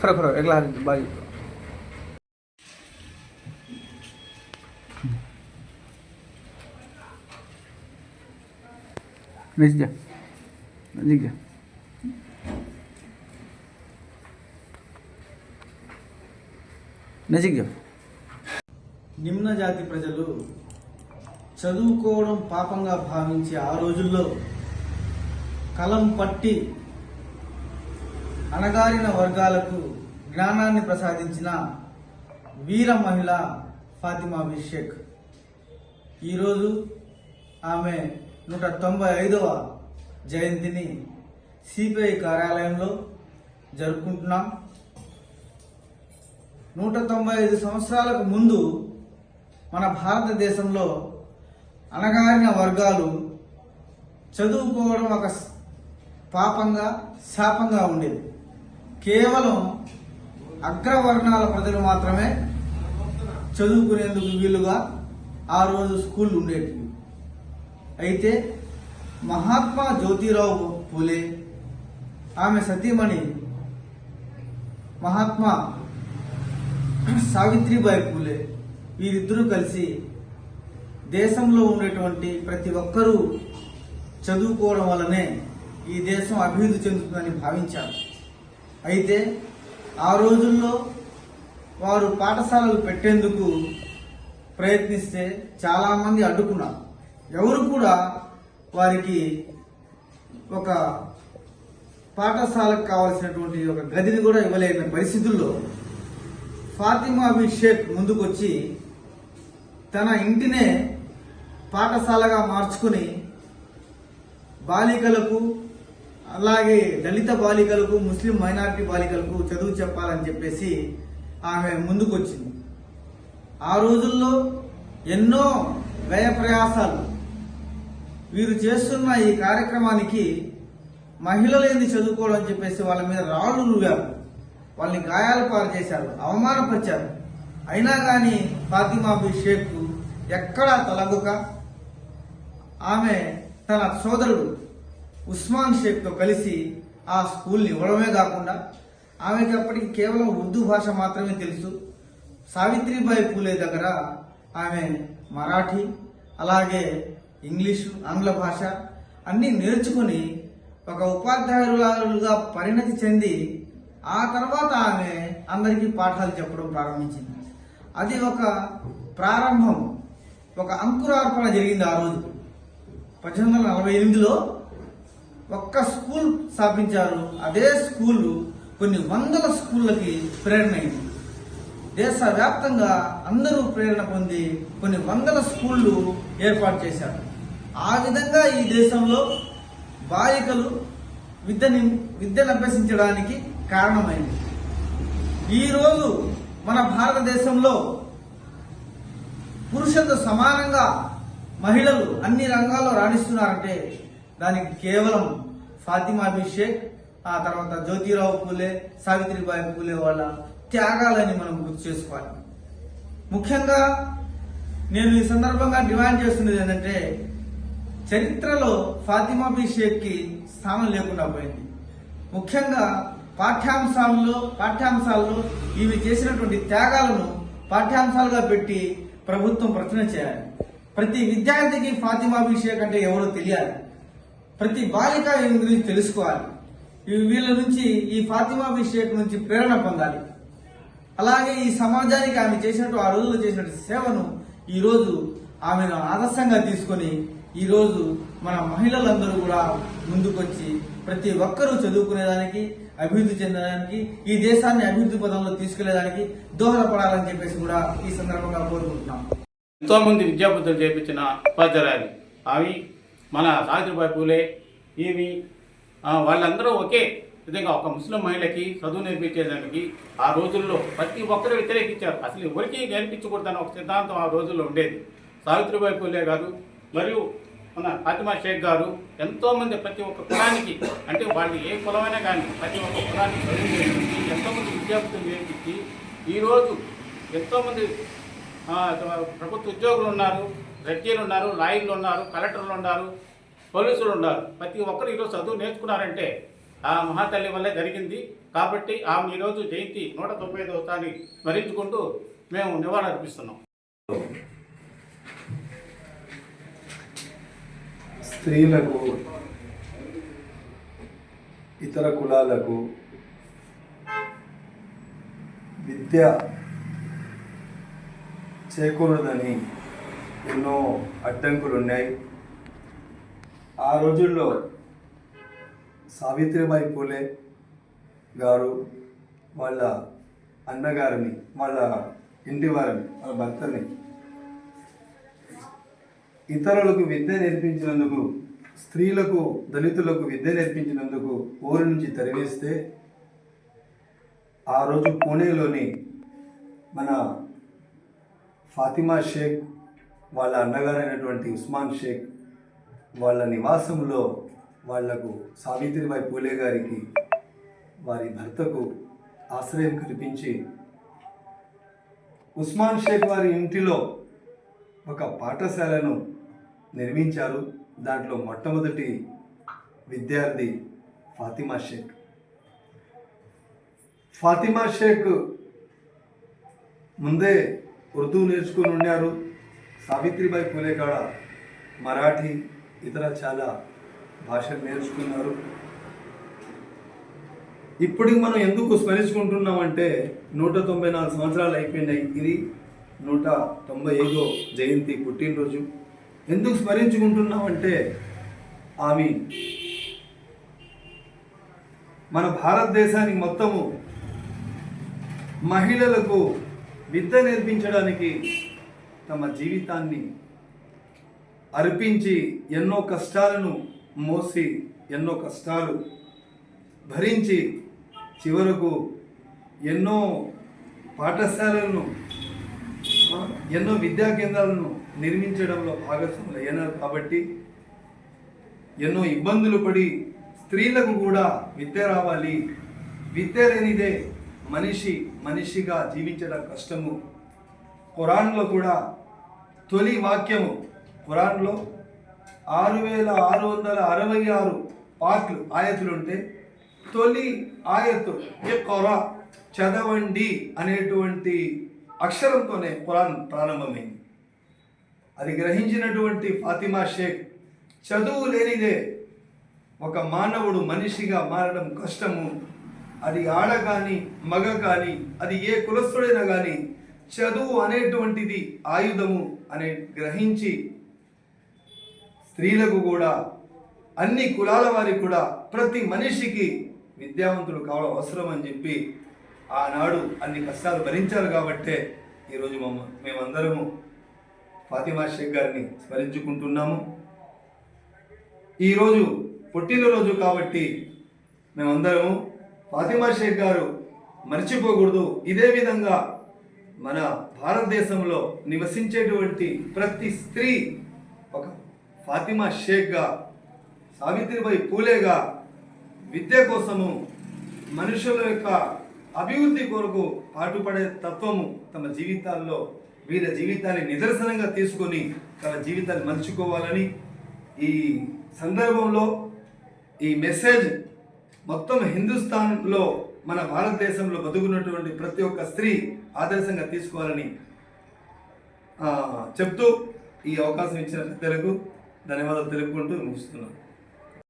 खरं खरं एक लहान बाई नजीक घ्या नजीक घ्या నిజంగా చెప్పు నిమ్న జాతి ప్రజలు చదువుకోవడం పాపంగా భావించి ఆ రోజుల్లో కలం పట్టి అణగారిన వర్గాలకు జ్ఞానాన్ని ప్రసాదించిన వీర మహిళ ఫాతిమా అభిషేక్. ఈరోజు ఆమె నూట తొంభై ఐదవ జయంతిని సిపిఐ కార్యాలయంలో జరుపుకుంటున్నాం. నూట తొంభై ఐదు సంవత్సరాలకు ముందు మన భారతదేశంలో అణగారిన వర్గాలు చదువుకోవడం ఒక పాపంగా శాపంగా ఉండేది. కేవలం అగ్రవర్ణాల ప్రజలు మాత్రమే చదువుకునేందుకు వీలుగా ఆ రోజు స్కూళ్ళు ఉండేవి. అయితే మహాత్మా జ్యోతిరావు పూలే ఆమె సతీమణి మహాత్మా సావిత్రిబాయి పూలే. వీరిద్దరూ కలిసి దేశంలో ఉండేటువంటి ప్రతి ఒక్కరూ చదువుకోవడం వల్లనే ఈ దేశం అభివృద్ధి చెందుతుందని భావించారు. అయితే ఆ రోజుల్లో వారు పాఠశాలలు పెట్టేందుకు ప్రయత్నిస్తే చాలామంది అడ్డుకున్నారు. ఎవరు కూడా వారికి ఒక పాఠశాలకు కావాల్సినటువంటి ఒక గదిని కూడా ఇవ్వలేని పరిస్థితుల్లో ఫాతిమా అభిషేక్ షేక్ ముందుకొచ్చి తన ఇంటినే పాఠశాలగా మార్చుకుని బాలికలకు అలాగే దళిత బాలికలకు ముస్లిం మైనారిటీ బాలికలకు చదువు చెప్పాలని చెప్పేసి ఆమె ముందుకొచ్చింది. ఆ రోజుల్లో ఎన్నో వ్యయ ప్రయాసాలు వీరు చేస్తున్న ఈ కార్యక్రమానికి మహిళలు ఏంది చదువుకోవడం చెప్పేసి వాళ్ళ మీద రాళ్ళు రువ్వారు వాళ్ళని గాయాలు పాలు చేశారు అవమానపరిచారు. అయినా కానీ ఫాతిమా షేక్ ఎక్కడా తలగుక ఆమె తన సోదరుడు ఉస్మాన్ షేక్తో కలిసి ఆ స్కూల్ని ఇవ్వడమే కాకుండా ఆమెకి అప్పటికి కేవలం ఉర్దూ భాష మాత్రమే తెలుసు. సావిత్రిబాయి పూలే దగ్గర ఆమె మరాఠీ అలాగే ఇంగ్లీషు ఆంగ్ల భాష అన్నీ నేర్చుకుని ఒక ఉపాధ్యాయురాలుగా పరిణతి చెంది ఆ తర్వాత ఆమె అందరికీ పాఠాలు చెప్పడం ప్రారంభించింది. అది ఒక ప్రారంభం ఒక అంకురార్పణ జరిగింది ఆ రోజు. పద్దెనిమిది వందల నలభై ఎనిమిదిలో ఒక్క స్కూల్ స్థాపించారు. అదే స్కూల్ కొన్ని వందల స్కూళ్ళకి ప్రేరణ అయింది దేశవ్యాప్తంగా అందరూ ప్రేరణ పొంది కొన్ని వందల స్కూళ్ళు ఏర్పాటు చేశారు. ఆ విధంగా ఈ దేశంలో బాలికలు విద్యని విద్యను అభ్యసించడానికి కారణమైంది. ఈరోజు మన భారతదేశంలో పురుషులతో సమానంగా మహిళలు అన్ని రంగాల్లో రాణిస్తున్నారంటే దానికి కేవలం ఫాతిమా అభిషేక్ ఆ తర్వాత జ్యోతిరావు పూలే సావిత్రిబాయి పూలే వాళ్ళ త్యాగాలని మనం గుర్తు చేసుకోవాలి. ముఖ్యంగా నేను ఈ సందర్భంగా డిమాండ్ చేస్తున్నది ఏంటంటే చరిత్రలో ఫాతిమా అభిషేక్కి స్థానం లేకుండా పోయింది. ముఖ్యంగా పాఠ్యాంశాల్లో పాఠ్యాంశాల్లో ఇవి చేసినటువంటి త్యాగాలను పాఠ్యాంశాలుగా పెట్టి ప్రభుత్వం ప్రచురణ చేయాలి. ప్రతి విద్యార్థికి ఫాతిమా షేక్ అంటే ఎవరో తెలియాలి. ప్రతి బాలిక ఈమె గురించి తెలుసుకోవాలి. వీళ్ళ నుంచి ఈ ఫాతిమా షేక్ నుంచి ప్రేరణ పొందాలి. అలాగే ఈ సమాజానికి ఆమె చేసినట్టు ఆ రోజుల్లో చేసినట్టు సేవను ఈరోజు ఆమెను ఆదర్శంగా తీసుకొని ఈరోజు మన మహిళలందరూ కూడా ముందుకొచ్చి ప్రతి ఒక్కరూ చదువుకునేదానికి అభివృద్ధి చెందడానికి ఈ దేశాన్ని అభివృద్ధి పదంలో తీసుకెళ్ళడానికి దోహదపడాలని చెప్పేసి కూడా ఈ సందర్భంగా కోరుకుంటున్నాం. ఎంతో మంది విద్యాబుద్ధులు చేపించిన ఉపాధ్యాయులు అవి మన సావిత్రిబాయి పూలే ఇవి వాళ్ళందరూ ఒకే విధంగా ఒక ముస్లిం మహిళకి చదువు నేర్పించేదానికి ఆ రోజుల్లో ప్రతి ఒక్కరు వ్యతిరేకించారు. అసలు ఎవరికి నేర్పించకూడదని ఒక సిద్ధాంతం ఆ రోజుల్లో ఉండేది. సావిత్రిబాయి పూలే గారు మరియు మన ఫాతిమా షేక్ గారు ఎంతోమంది ప్రతి ఒక్క కులానికి అంటే వాళ్ళు ఏ కులమైనా కానీ ప్రతి ఒక్క కులానికి చదువు ఎంతోమంది విద్యార్థులు నేర్పించి ఈరోజు ఎంతోమంది ప్రభుత్వ ఉద్యోగులు ఉన్నారు జడ్జీలు ఉన్నారు లాయర్లు ఉన్నారు కలెక్టర్లు ఉన్నారు పోలీసులు ఉన్నారు. ప్రతి ఒక్కరు ఈరోజు చదువు నేర్చుకున్నారంటే ఆ మహాతల్లి వల్లే జరిగింది. కాబట్టి ఆమె ఈరోజు జయంతి నూట తొంభై ఐదవ తారీఖు స్మరించుకుంటూ మేము నివాళులర్పిస్తున్నాం. స్త్రీలకు ఇతర కులాలకు విద్య చేకూరదని ఎన్నో అడ్డంకులు ఉన్నాయి ఆ రోజుల్లో సావిత్రిబాయి పూలే గారు వాళ్ళ అన్నగారిని వాళ్ళ ఇంటి వారిని వాళ్ళ భర్తని ఇతరులకు విద్య నేర్పించినందుకు స్త్రీలకు దళితులకు విద్య నేర్పించినందుకు ఊరి నుంచి తరివేస్తే ఆ రోజు పూణేలోని మన ఫాతిమా షేక్ వాళ్ళ అన్నగారైనటువంటి ఉస్మాన్ షేక్ వాళ్ళ నివాసంలో వాళ్ళకు సావిత్రిబాయి పూలే గారికి వారి భర్తకు ఆశ్రయం కల్పించి ఉస్మాన్ షేక్ వారి ఇంటిలో ఒక పాఠశాలను నిర్మించారు. దాంట్లో మొట్టమొదటి విద్యార్థి ఫాతిమా షేక్. ఫాతిమా షేక్ ముందే ఉర్దూ నేర్చుకుని ఉన్నారు సావిత్రిబాయి పూలే కాడ మరాఠీ ఇతర చాలా భాషలు నేర్చుకున్నారు. ఇప్పటికి మనం ఎందుకు స్మరించుకుంటున్నామంటే నూట తొంభై నాలుగు సంవత్సరాలు అయిపోయినాయి. ఇది నూట తొంభై ఐదో జయంతి పుట్టినరోజు. ఎందుకు స్మరించుకుంటున్నామంటే ఆమె మన భారతదేశానికి మొత్తము మహిళలకు విద్య నేర్పించడానికి తమ జీవితాన్ని అర్పించి ఎన్నో కష్టాలను మోసి ఎన్నో కష్టాలు భరించి చివరకు ఎన్నో పాఠశాలలను ఎన్నో విద్యా కేంద్రాలను నిర్మించడంలో భాగస్వాములు అయినారు కాబట్టి ఎన్నో ఇబ్బందులు పడి స్త్రీలకు కూడా విద్య రావాలి. విద్య లేనిదే మనిషి మనిషిగా జీవించడం కష్టము. ఖురాన్లో కూడా తొలి వాక్యము ఖురాన్లో ఆరు వేల ఆరు వందల అరవై ఆరు పాటలు ఆయతులు ఉంటే తొలి ఆయతు కొరా చదవండి అనేటువంటి అక్షరంతోనే ఖురాన్ ప్రారంభమైంది. అది గ్రహించినటువంటి ఫాతిమా షేక్ చదువు లేనిదే ఒక మానవుడు మనిషిగా మారడం కష్టము. అది ఆడ కానీ మగ కానీ అది ఏ కులస్తుడైనా కానీ చదువు అనేటువంటిది ఆయుధము అనే గ్రహించి స్త్రీలకు కూడా అన్ని కులాల వారికి కూడా ప్రతి మనిషికి విద్యావంతులు కావడం అవసరం అని చెప్పి ఆనాడు అన్ని కష్టాలు భరించారు కాబట్టే ఈరోజు మమ్మ మేమందరము ఫాతిమా షేక్ గారిని స్మరించుకుంటున్నాము. ఈరోజు పుట్టినరోజు కాబట్టి మేమందరము ఫాతిమా షేక్ గారు మర్చిపోకూడదు. ఇదే విధంగా మన భారతదేశంలో నివసించేటువంటి ప్రతి స్త్రీ ఒక ఫాతిమా షేక్గా సావిత్రిబాయి పూలేగా విద్య కోసము మనుషుల యొక్క అభివృద్ధి కొరకు పాటుపడే తత్వము తమ జీవితాల్లో వీరి జీవితాన్ని నిదర్శనంగా తీసుకొని తన జీవితాన్ని మలుచుకోవాలని ఈ సందర్భంలో ఈ మెసేజ్ మొత్తం హిందుస్థాన్లో మన భారతదేశంలో బతుకున్నటువంటి ప్రతి ఒక్క స్త్రీ ఆదర్శంగా తీసుకోవాలని చెప్తూ ఈ అవకాశం ఇచ్చిన పెద్దలకు ధన్యవాదాలు తెలుపుకుంటూ ముగిస్తున్నాను.